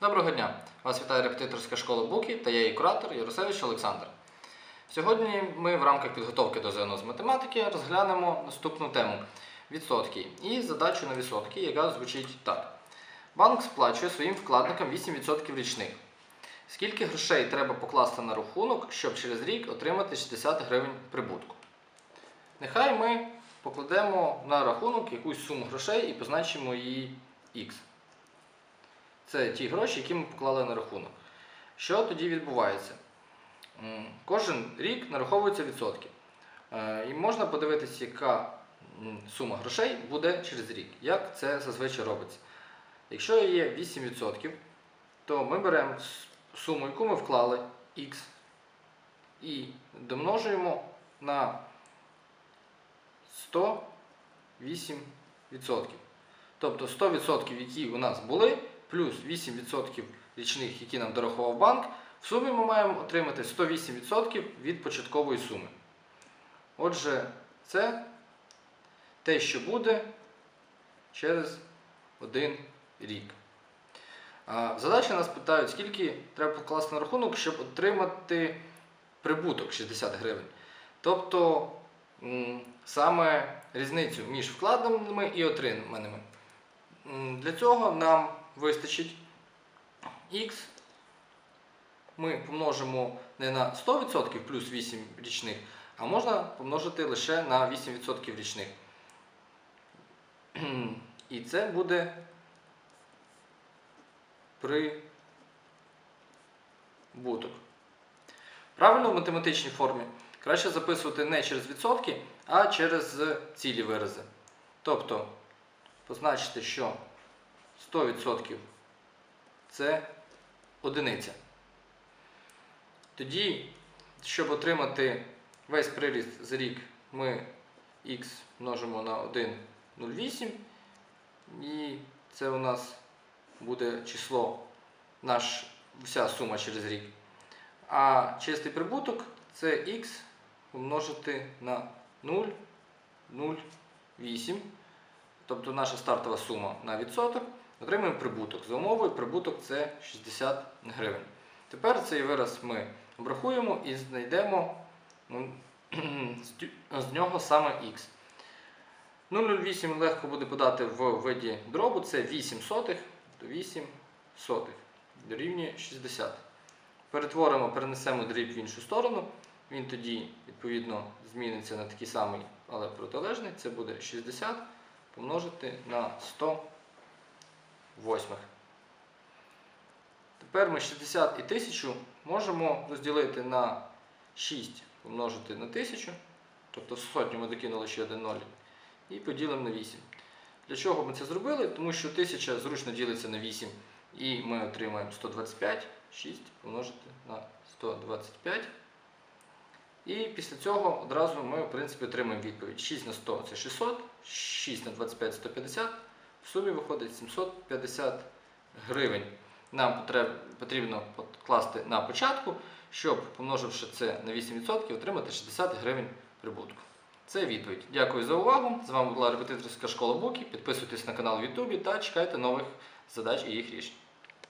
Доброго дня! Вас вітає репетиторська школа Буки та я її куратор Ярусевич Олександр. Сьогодні ми в рамках підготовки до ЗНО з математики розглянемо наступну тему відсотки і задачу на відсотки, яка звучить так. Банк сплачує своїм вкладникам 8% річних. Скільки грошей треба покласти на рахунок, щоб через рік отримати 60 гривень прибутку? Нехай ми покладемо на рахунок якусь суму грошей і позначимо її X. Це ті гроші, які ми поклали на рахунок. Що тоді відбувається? Кожен рік нараховуються відсотки. Е, І можна подивитися, яка сума грошей буде через рік. Як це зазвичай робиться? Якщо є 8%, то ми беремо суму, яку ми вклали X, і домножуємо на 108%. Тобто 100%, які у нас були, плюс 8% річних, які нам дорахував банк, в сумі ми маємо отримати 108% від початкової суми. Отже, це те, що буде через один рік. Задачі нас питають, скільки треба покласти на рахунок, щоб отримати прибуток 60 гривень. Тобто саме різницю між вкладеними і отриманими. Для цього нам вистачить x. Ми помножимо не на 100% плюс 8 річних, а можна помножити лише на 8% річних. І це буде прибуток. Правильно в математичній формі краще записувати не через відсотки, а через цілі вирази. Тобто позначити, що 100% це одиниця. Тоді, щоб отримати весь приріст за рік, ми x множимо на 1,08. І це у нас буде число, наш, вся сума через рік. А чистий прибуток це x помножити на 0,08. Тобто наша стартова сума на відсоток. Отримуємо прибуток. За умовою прибуток це 60 гривень. Тепер цей вираз ми обрахуємо і знайдемо ну, з нього саме х. 0,08 легко буде подати в виді дробу, це 8 сотих, то 8 сотих дорівнює 60. Перетворимо, перенесемо дріб в іншу сторону. Він тоді, відповідно, зміниться на такий самий, але протилежний. Це буде 60 помножити на 100 восьмих. Тепер ми 60 і 1000 можемо розділити на 6 помножити на 1000, тобто сотню ми докинули ще один 0, і поділимо на 8. Для чого ми це зробили? Тому що 1000 зручно ділиться на 8, і ми отримаємо 125, 6 помножити на 125. І після цього одразу ми, в принципі, отримаємо відповідь. 6 на 100 це 600, 6 на 25 150. В сумі виходить 750 гривень. Нам потрібно покласти на початку, щоб, помноживши це на 8%, отримати 60 гривень прибутку. Це відповідь. Дякую за увагу. З вами була репетиторська школа Буки. Підписуйтесь на канал в Ютубі та чекайте нових задач і їх рішень.